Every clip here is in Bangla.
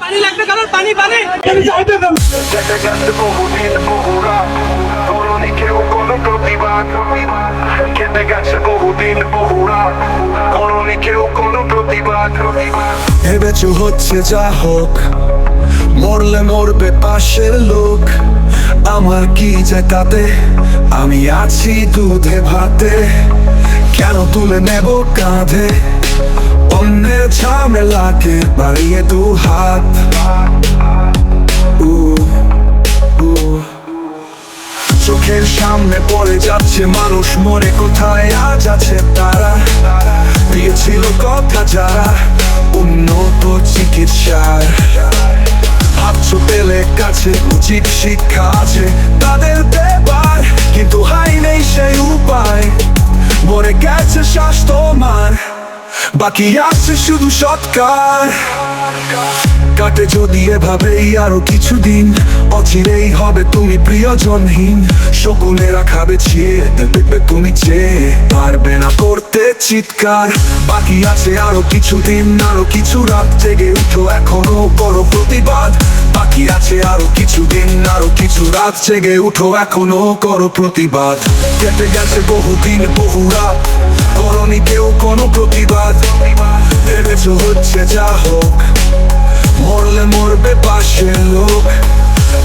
পানি লাগবে কারণ পানি পানি। গেছে বহুদিন বহুরা করনি কেউ কোনো? প্রতিবাদ কেটে গেছে বহুদিন বহুরা করনি কেউ কোনো প্রতিবাদ ভেবেছো হচ্ছে যা হোক মরলে মরবে পাশের লোক। আমার কি যায় তাতে? আমি আছি দুধে ভাতে কেন তুলে নেব কাঁধে? অন্যের ঝামেলাকে বাড়িয়ে দু হাত। চোখের সামনে পড়ে যাচ্ছে মানুষ মরে কোথায় আজ আছে তারা? দিয়েছিল কথা যারা, উন্নত চিকিৎসার। ভাবছ পেলে কাছে উচিত শিক্ষা আছে, তাদের দেবার বাকি আছে শুধু সৎকার। কাটে যদি এভাবেই আরও কিছুদিন, অচিরেই হবে তুমি প্রিয়জনহীন। শকুনেরা খাবে ছিয়ে দেখবে তুমি চেয়ে পারবে না করতে চিৎকার। বাকি আছে আরও কিছুদিন, আরও কিছু রাত জেগে উঠো, এখনও করো প্রতিবাদ। বাকি আছে আরও কিছুদিন, আরও কিছু রাত জেগে উঠো, এখনও করো প্রতিবাদ। কেটে গেছে বহুদিন, বহু রাত। করনি কেউ কোনো প্রতিবাদ। ভেবেছো হচ্ছে যা হোক। মরলে মরবে পাশে লোক।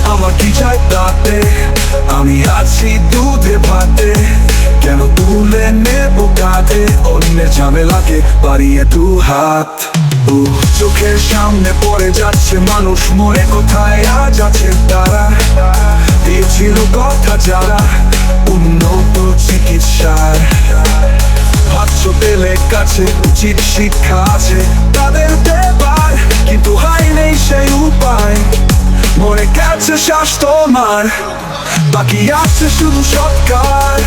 আমার কি চাই তাতে? আমি আছি দুধে ভাতে। কেন তুলে নেব কাঁধে? অন্যের ঝামেলাকে বাড়িয়ে দু হাত। চোখের সামনে পড়ে যাচ্ছে মানুষ। মরে কোথায় আজ আছে তারা? দিয়েছিল কথা যারা। উন্নত চিকিৎসার। ভাবছ পেলে কাছে উচিত শিক্ষা আছে তাদের দেবার কিন্তু হাই নেই সেই উপায় মনে গেছে স্বাস্থ্য মার বাকি আছে শুধু সৎকার।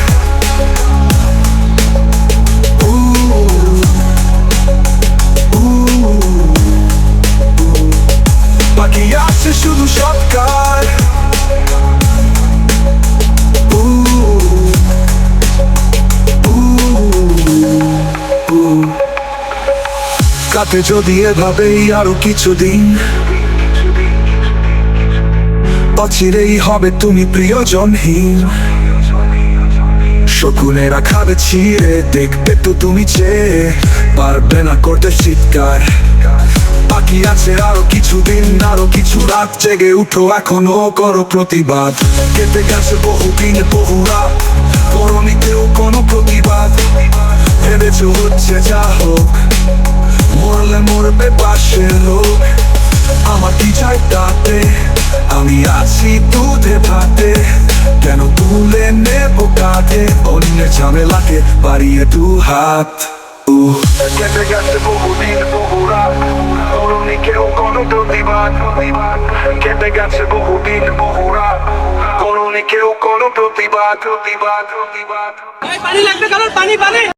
বাকি আছে শুধু সৎকার কাটে যদি এভাবেই আরও কিছুদিন অচিরেই হবে তুমি প্রিয়জনহীন। শকুনেরা খাবে ছিঁড়ে দেখবে তো তুমি চেয়ে পারবে না করতে বাকি আছে আরও কিছুদিন, আরও কিছু রাত জেগে উঠো, এখনও করো প্রতিবাদ। কেটে গেছে বহুদিন বহু রাত কেউ কোনো প্রতিবাদ। ভেবেছো হচ্ছে যা হোক মরলে মরবে পাশের লোক। আমার কি চাই তাতে? আমি আছি দুধে ভাতে। কেন তুলে নেব কাঁধে? অন্যের ঝামেলাকে বাড়িয়ে দু হাত। কেটে গেছে বহুদিন বহুরা করনি কেউ কোনো প্রতিবাদ কেটে গেছে বহুদিন বহুরা করনি কেউ কোনো প্রতিবাদ প্রতিবাদ। প্রতিবাদ পানি লাগবে কারণ পানি পানি।